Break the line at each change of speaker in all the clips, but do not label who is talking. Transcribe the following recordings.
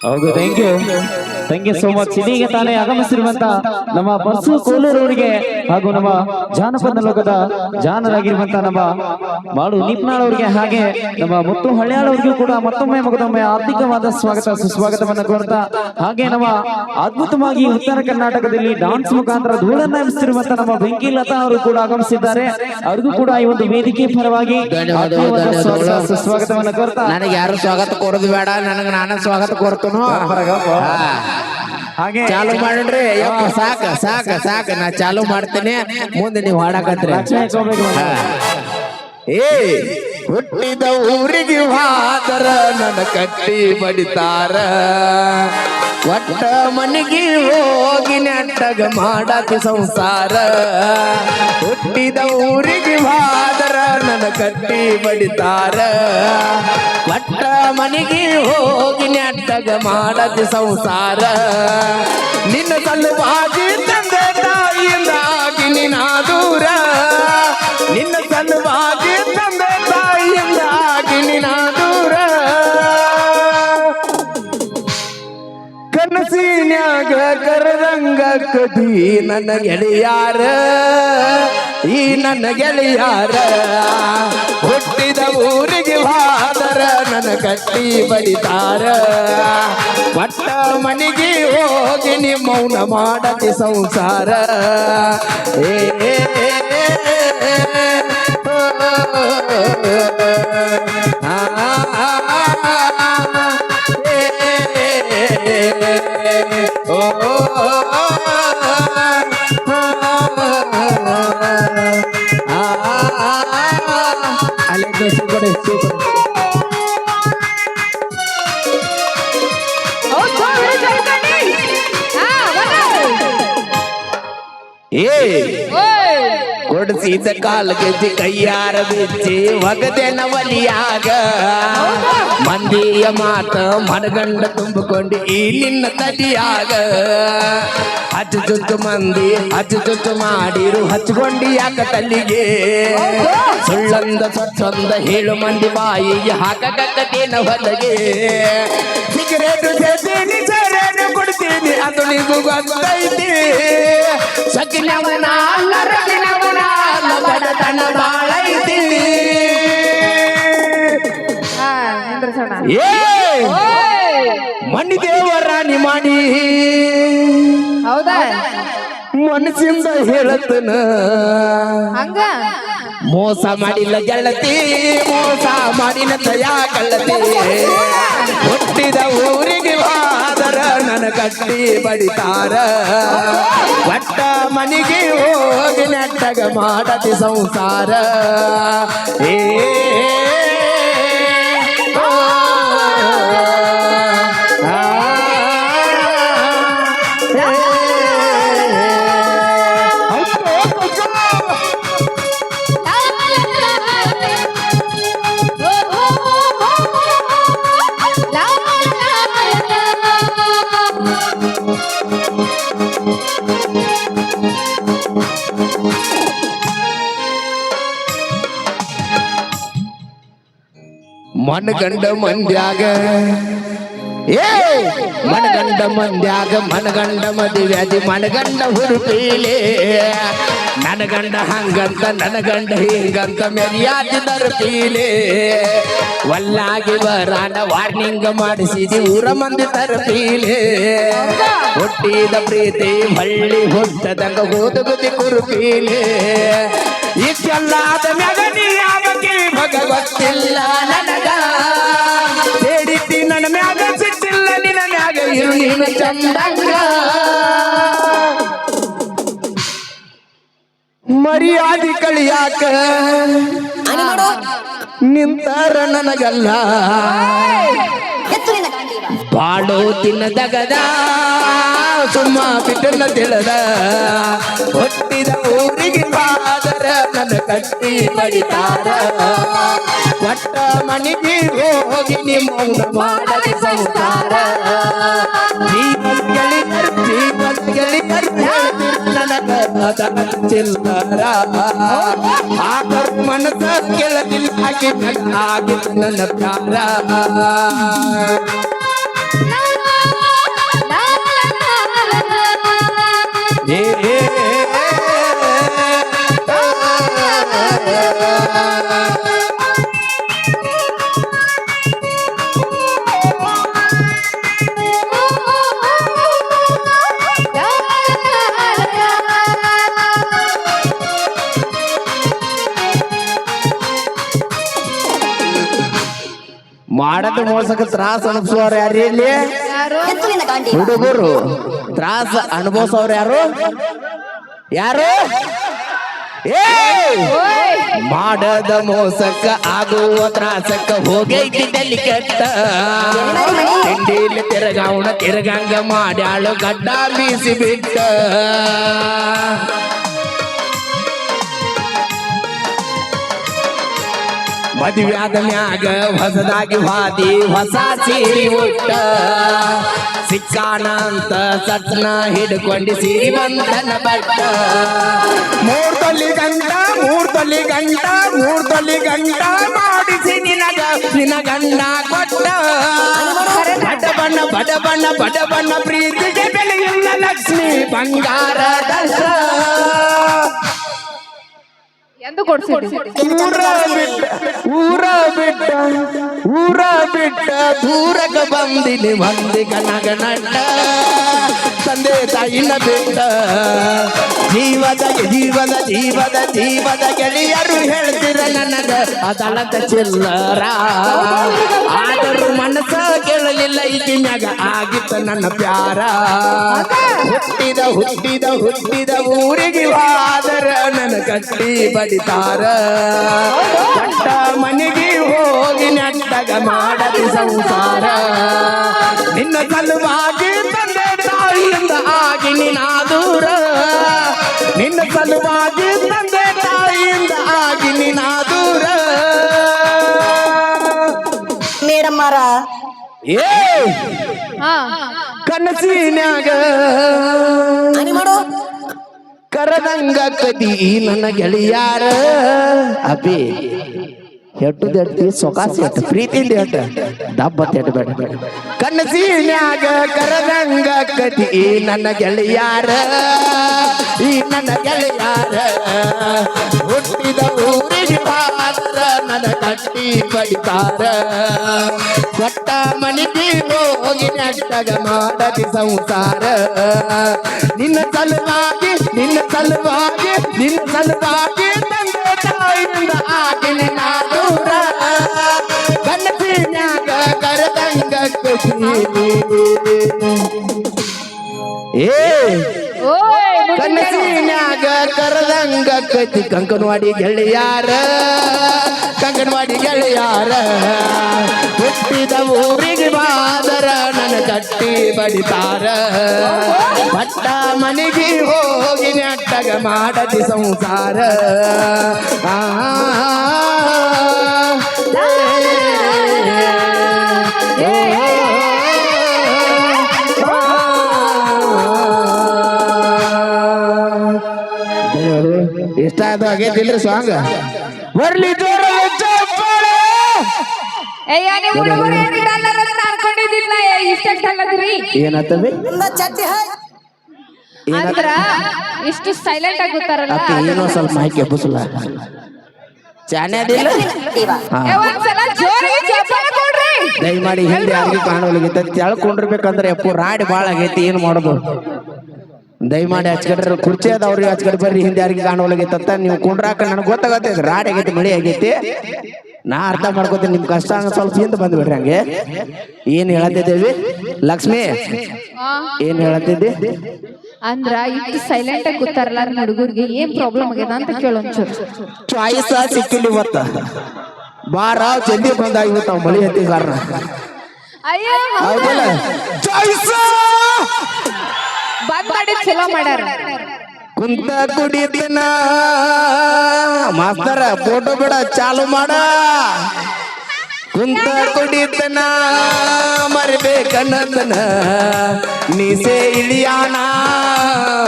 ಹೌದು thank you thank you so much ಇದೀಗ ತಾನೇ ಆಗಮಿಸಿರುವಂತ ನಮ್ಮ ಬಸ್ಸು ಕೋಲೂರು ಅವರಿಗೆ ಹಾಗೂ ನಮ್ಮ ಜಾನಪದ ಲೋಕದ ಜಾನರಾಗಿರುವಂತ ನಮ್ಮ ಮಾಡು ನಿಪ್ನಾಳ್ ಅವರಿಗೆ ಹಾಗೆ ನಮ್ಮ ಮತ್ತು ಹಳ್ಯಾಳ್ ಅವರಿಗೂ ಕೂಡ ಮತ್ತೊಮ್ಮೆ ಮಗದೊಮ್ಮೆ ಆರ್ಥಿಕವಾದ ಸ್ವಾಗತ ಸುಸ್ವಾಗತವನ್ನು ಕೋರ್ತಾ ಹಾಗೆ ನಮ್ಮ ಅದ್ಭುತವಾಗಿ ಉತ್ತರ ಕರ್ನಾಟಕದಲ್ಲಿ ಡಾನ್ಸ್ ಮುಖಾಂತರ ಧೂಳನ್ನ ಎಬ್ಬಿಸಿರುವಂತ ನಮ್ಮ ಬೆಂಕಿ ಲತಾ ಅವರು ಕೂಡ ಆಗಮಿಸಿದ್ದಾರೆ. ಅವ್ರಿಗೂ ಕೂಡ ಈ ಒಂದು ವೇದಿಕೆ ಪರವಾಗಿ. ಸುಸ್ವಾಗತವನ್ನು ಕೋರ್ತಾ.
ನನಗೆ ಯಾರು ಸ್ವಾಗತ ಕೊಡೋದು ಬೇಡ ನನಗೆ ನಾನೇ ಸ್ವಾಗತ ಕೊಡ್ತನು.
ಹಾಗೆ
ಚಾಲು ಮಾಡ್ರಿ. ಯಪ್ಪ ಸಾಕ ಸಾಕ ಸಾಕ ನಾ ಚಾಲು ಮಾಡ್ತೇನೆ. ಮುಂದೆ ನೀವು ಹಾಡಕತ್ರಿ. ಏ ಹುಟ್ಟಿದ ಊರಿಗೆ ಹಾದರ ನನ್ನ ಕಟ್ಟಿ ಬಡಿತಾರ. ಒಟ್ಟ ಮನೆಗೆ ಹೋಗಿ ನೆಟ್ಟಗ ಮಾಡಕ್ಕೆ ಸಂಸಾರ. ಹುಟ್ಟಿದ ಊರಿಗೆ ಹಾದರ ನನ್ನ ಕಟ್ಟಿ ಬಡಿತಾರ. ಒಟ್ಟ ಮನೆಗೆ ಹೋಗಿ ನೆಟ್ಟಗ ಮಾಡದ ಸಂಸಾರ. ನಿನ್ನ ಸಲುವಾಗಿ ತಂದೆ ತಾಯಿಯಿಂದಾಗಿ ನಿನ್ನ ದೂರ ನಿನ್ನ ಸಲುವಾಗಿ ತಂದೆ ತಾಯಿಯಿಂದಾಗಿ ನಿನ್ನ ದೂರ ಕನಸಿನ್ಯಾಗ ಕರದಂಗ ಕದಿ ನನ್ನ ಗೆಳೆಯಾರ ಈ ನನ್ನ ಗೆಳೆಯಾರ ಹುಟ್ಟಿದ ಊರಿಗೆ ಹಾದರ ನನ್ನ ಕಟ್ಟಿ ಬಡಿತಾರ ಪಟ್ಟ ಮನೆಗೆ ಹೋಗಿ ನಿ ಮೌನ ಮಾಡದೆ ಸಂಸಾರ ಏ ಏ ಕೊಡಿಸಿದ ಕಾಲ ಗೆಜ್ಜೆ ಕೈಯಾರ ಬಿಚ್ಚಿ ಒಗದೆನ ಒಲಿಯಾಗ ಮಂದಿಯ ಮಾತ ಮನಗಂಡ ತುಂಬಿಕೊಂಡು ಈ ನಿನ್ನ ತಡಿಯಾಗ ಹಚ್ಚು ಚುಚ್ಚು ಮಂದಿ ಹಚ್ಚು ಚುಚ್ಚು ಮಾಡಿರು ಹಚ್ಕೊಂಡಿ ಯಾಕ ತಲ್ಲಿಗೆ. ಸುಳ್ಳಂದ ಸ್ವಚ್ಛಂದ ಹೇಳು ಮಂದಿ ಬಾಯಿಗೆ ಹಾಕಕತ್ತೇನ ಹೊಲಗೆ. ಸಿಗರೇಟು ಸೇರೇನು ಕೊಡ್ತೀನಿ ಅದು ನಿಗೂ ಗೊತ್ತೈತಿ. ಸಕಿನವನ ಅಲ್ಲ ಅಲ್ಲ ಬಡತನ ಬಾಳೈತಿ ಏ ಮಣ್ಣಿ ದೇವರ ನಿಮಾಣಿ.
ಹೌದಾ?
ಮನಸ್ಸಿಂದ ಹೇಳತನ
ಹಂಗ?
ಮೋಸ ಮಾಡಿಲ್ಲ ಗೆಳತಿ, ಮೋಸ ಮಾಡಿನ ದಯಾ ಕಳ್ಳತಿ ಹುಟ್ಟಿದ ಊರಿಗೆ ಹೋದರ ನನ್ನ ಕಟ್ಟಿ ಬಡಿತಾರ. ಒಟ್ಟ ಮನೆಗೆ ಹೋಗಿ ನೆಟ್ಟಗ ಮಾಡತಿ ಸಂಸಾರ. ಏ ಮನಗಂಡ ಮಂದ್ಯಾಗ. ಏ, ಮನಗಂಡ ಮಂದ್ಯಾಗ, ಮನಗಂಡ ಮದುವ್ಯಾದಿ ಮನಗಂಡ ಹುರುಪೀಲೆ. ನನಗಂಡ ಗಂಡ ಹಂಗಂತ, ನನಗಂಡ ಗಂಡ ಹಿಂಗಂತ ಮೆರಿಯಾದಿ ತರಪೀಲೆ ಒಲ್ಲಾಗಿ ಬರಾನ ವಾರ್ನಿಂಗ್ ಮಾಡಿಸಿದಿ ಊರ ಮಂದಿ ತರಪೀಲೆ ಹುಟ್ಟಿದ ಪ್ರೀತಿ ಹಳ್ಳಿ ಹುಟ್ಟದಂಗ ಹೋದಗುದಿ ಕುರುಪೀಲೆ. ಇಷ್ಟೆಲ್ಲಾದ ಮ್ಯಾಗ ನೀ ಯಾವಕ್ಕೆ ಭಗವತ್ತಿಲ್ಲ ನನಗ? ಬೇಡಿತಿ ನನ್ನ ಮ್ಯಾಗ ಸಿಟ್ಟಿಲ್ಲ ನಿನ್ನ ಮ್ಯಾಗ ಇರು ನೀನು ಚಂದಂಗ. ಮರ್ಯಾದಿ ಕಳಿಯಾಕ ನಿಂತಾರ ನನಗಲ್ಲ. ಬಾಡೋ ತಿನ್ನದಗದ ಸುಮ್ಮ ಬಿಟ್ಟನ್ನ ತಿಳದ. ಹೊಟ್ಟಿದ ಊರಿಗೆ ಬಾದರ ನನ್ನ ಕಟ್ಟಿ ಬಡಿತಾರ. ಕೊಟ್ಟ ಮನೆಗೆ ಹೋಗಿ ನಿಮ್ಮ ಮಾಡದೆ ಸಂಸಾರ ಜೀವನ ಗೆಳೆಯರು ಜೀವನ ಗೆಳೆಯರು ಹೇಳ್ತಿರು ನನಗ ಅದನ್ನ ಚಿಲ್ಲರ. ಆದರೂ ಮನಸ್ಸ ಕೇಳಲಿಲ್ಲ ಆಗಿ ನನ್ನ ಪ್ಯಾರ. ಮಾಡದ ಮೋಸಕ್ಕೆ ತ್ರಾಸ ಅನುಭವಿಸೋರು ಯಾರು ಇಲ್ಲಿ? ಹುಡುಗರು. ತ್ರಾಸ ಅನುಭವಿಸೋರು ಯಾರು? ಯಾರು? ಮಾಡದ ಮೋಸಕ್ಕ ಆಗುವ ತ್ರಾಸಕ್ಕ ಹೋಗೈತಿ ತಲಿ ಕೆಟ್ಟ. ತಿಂಡಿಲಿ ತಿರುಗಾವಣ ತಿರುಗಂಗ ಮಾಡ್ಯಾಳು ಗಡ್ಡ ಬೀಸಿ ಬಿಟ್ಟ ಮದುವೆ ಆದ ಮ್ಯಾಗ ಹೊಸದಾಗಿ ವಾದಿ, ಹೊಸ ಸೀರಿ ಉಟ್ಟ. ಸಿಕ್ಕಾನ ಅಂತ ಸತ್ನ ಹಿಡ್ಕೊಂಡು ಸೀರಿ ಬಂಧನ ಬಟ್ಟ. ಮೂರ್ ತೊಲಿ ಗಂಟ, ಮೂರ್ ತೊಲಿ ಗಂಟ, ಮೂರ್ ತೊಲಿ ಗಂಟ ಮಾಡಿಸಿ ನಿನಗ ನಿನ ಗಂಡ ಕೊಟ್ಟ. ಬಡ ಬಣ್ಣ ಬಡ ಬಣ್ಣ ಬಡ ಬಣ್ಣ ಪ್ರೀತಿಗೆ ಬೆಲೆಯಿಲ್ಲ ಲಕ್ಷ್ಮಿ ಬಂಗಾರ ದಶ
ಎಂದು ಕೊಡ್ಸಿದ್ರಿ
ಊರ ಬಿಟ್ಟ ಊರ ಬಿಟ್ಟ ಊರ ಬಿಟ್ಟ ದೂರಕ ಬಂದಿನಿ, ಮಂದಿ ಗನಗ ನಟ್ಟ ತಂದೆ ತಾಯಿನ ಬಿಟ್ಟ ಜೀವದ ಜೀವದ ಜೀವದ ಜೀವದ ಗೆಳೆಯರು ಹೇಳ್ತಿರ ನನಗ ಅದಳಕ ಚಿಲ್ಲರ ಆದರೂ ಮನಸ್ಸ ಕೇಳಲಿಲ್ಲ ಈಗಿ ಮ್ಯಾಗ ಆಗಿತ್ತ ನನ್ನ ಪ್ಯಾರ. ಹುಟ್ಟಿದ ಹುಟ್ಟಿದ ಹುಟ್ಟಿದ ಊರಿಗೆ ವಾದರ ನನ್ನ ಕಟ್ಟಿ ಬಡಿತಾರ. ಕಟ್ಟ ಮನೆಗೆ ಹೋಗಿ ನೆಟ್ಟಗ ಮಾಡಲಿ ಸಂಸಾರ. ನಿನ್ನ ಸಲುವಾಗಿ ತಂದೆ ತಾಯಿಯಿಂದ ಆಗಿ ನಿನ್ನ ದೂರ ನಿನ್ನ ಸಲುವಾಗಿ ತಂದೆ ತಾಯಿಯಿಂದ ಆಗಿ ನಿನ್ನ ದೂರ
ಮೇಡಮ್ ಮಾರ
ಏ
ಹಾ.
ಕನಸಿನ್ಯಾಗ.
ಮಾಡು.
ಕರದಂಗ ಕದಿ ನನ್ನ ಗೆಳೆಯಾರ. ಅಬಿ ಎಟ್ಟು ದಟ್ಟಿ ಸೊಕಾಸಿ ಎಟ್ಟು ಪ್ರೀತಿಯಿಂದ ಹೆಟ್ಟ. ದಬ್ಬ ತೆಟ್ಟು ಬೇಡ ಬೇಡ. ಕನಸಿನ್ಯಾಗ ಕರದಂಗ ಕದಿ ನನ್ನ ಗೆಳೆಯಾರ. ಈ ನನ್ನ ಗೆಳೆಯಾರ. ಹುಟ್ಟಿದ ಊರಿಗೆ ಬಾದ್ರ ನನ್ನ ಕಟ್ಟಿ ಬಡಿತಾರ ಕೊಟ್ಟ ಮನೆಗೆ ಹೋಗಿ ನೆಟ್ಟಗ ಮಾಡದಿ ಸಂಸಾರ. ನಿನ್ನ ಸಲುವಾಗಿ ನಿನ್ನ ಸಲುವಾಗಿ ನಿನ್ನ ಸಲುವಾಗಿ ತಂದೆ ತಾಯಿಯಿಂದ ಆಗಿನ ದೂರ ಕನಸಿನ್ಯಾಗ ಕರೆದಂಗ ಖುಷಿ ಏ ಕತಿ ಕಂಕನವಾಡಿ ಗೆಳೆಯಾರ ಕಂಕನವಾಡಿ ಗೆಳೆಯಾರ ಹುಟ್ಟಿದ ಊರಿಗೆ ಬಾದರ ನನ್ನ ಕಟ್ಟಿ ಬಡಿತಾರ. ಪಟ್ಟ ಮನೆಗೆ ಹೋಗಿ ನೆಟ್ಟಗ ಮಾಡದಿ ಸಂಸಾರ. ಆ ಇಷ್ಟ ಆದ ಆಗೈತಿಲ್ರಿ ಸಾಂಗ್ ಬರ್ಲಿ ಜೋರ
ಇಷ್ಟ
ಏನತ್ತವಿ
ಅಂದ್ರ ಸೈಲೆಂಟ್ ಆಗಿ
ಏನೋ ಸ್ವಲ್ಪ ಮಾಹಿತಿ ಎಬ್ಬಿಸಲ್ಲ ದಯಮಾಡಿ ಹಿಂದೆ ಯಾರಿಗೂ ಕಾಣೋಲಿಗಿತ್ತ ತೆಳ್ಕೊಂಡಿರ್ಬೇಕಂದ್ರೆ ಎಪ್ಪು ರಾಡಿ ಭಾಳ ಆಗೈತಿ ಏನು ಮಾಡೋದು ದಯಮಾಡಿ ಹಚ್ಕಡ್ರಿ ಕುರ್ಚಿ ಅದಾವ ಅವ್ರಿಗೆ ಹಚ್ಕಟ್ ಬರ್ರಿ ಹಿಂದೆ ಯಾರಿಗೆ ಕಾಣೋಲಾಗೈತತ್ತ ನೀವು ಕುಂಡ್ರಾಕ ನನಗೆ ಗೊತ್ತಾಗತ್ತೆ ರಾಡ್ ಆಗೈತಿ ಮಳಿ ಆಗೈತಿ. ನಾ ಅರ್ಥ ಮಾಡ್ಕೋತೀನಿ ನಿಮ್ ಕಷ್ಟ ಸ್ವಲ್ಪ ಹಿಂದೆ ಬಂದ್ಬಿಡ್ರಿ ಹಂಗೆ. ಏನ್ ಹೇಳತ್ತಿದ್ದೇವಿ? ಲಕ್ಷ್ಮಿ ಏನ್ ಹೇಳತ್ತಿದ್ದಿ?
ಅಂದ್ರ ಇಷ್ಟು ಸೈಲೆಂಟ್ ಆಗಿ ಕೂತಾರಲ್ಲ ಹುಡುಗರಿಗೆ ಏನ್ ಪ್ರಾಬ್ಲಮ್ ಆಗ್ಯದ ಅಂತ ಕೇಳೊಂಚೂರು
ಚಾಯ್ಸ್ ಸಿಕ್ಕಿಲ್ಲ ಇವತ್ತ. ಬಾರ ಜಲ್ದಿ ಬಂದಾಗ ಇವತ್ತು ನಾವು ಮಳಿ ಹತ್ತಿ ಕಾರಣ
ಅಯ್ಯೋ
ಹೌದಲ್ಲ? ಚಾಯ್ಸ!
ಬಂದ್ ಮಾಡಿ ಚಲೋ ಮಾಡ್ಯಾರ.
ಕುಂತ ಕುಡಿದಿನ ಮಾಸ್ತರ ಫೋಟೋ ಬಿಡ ಚಾಲು ಮಾಡ. ಕುಂತ ಕುಡಿತನ ಮರಿಬೇಕನ್ನ ನೀಸೆ ಇಳಿಯಾನ,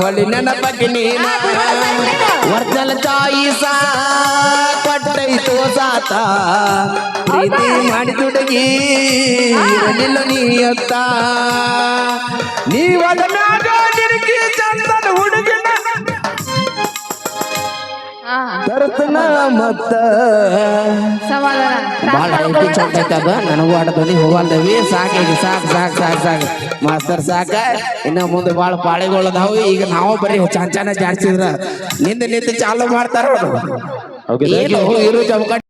ಹೊಳಿ ನೆನಪಕ್ಕೆ ನೀನ. ವರ್ಜಲ ಚಾಯಿಸ ಕೊಟ್ಟೈತೋ ಸಾತ. ಪ್ರೀತಿ ಮಾಡಿ ತುಡಗಿ ಇರಲಿಲ್ಲ ನೀಯತ್ತ ನೀವದ ಮ್ಯಾಗ ನಿನಗೆ ಚಂದನ ಹುಡುಗಿನ
ಹಾ.
ತರ್ತನ ಮತ್ತ.
ಸಮಾಧಾನ
ಭಾಳ ಐತಿ ಚಂದ ಐತದ ನನಗೂ ಆಡದನಿ ಹೋಗಲ್ದವಿ ಸಾಕೀಗ ಸಾಕು ಸಾಕು ಸಾಕು ಸಾಕು ಮಾಸ್ತರ್ ಸಾಕ. ಇನ್ನ ಮುಂದೆ ಭಾಳ ಪಾಳೆಗಳದಾವು ಈಗ ನಾವು ಬರೀ ಚಂಚನ ಜಾಡ್ಸಿದ್ರ ನಿಂದ ನಿಂತು ಚಾಲು ಮಾಡ್ತಾರ ಅವ್ರು.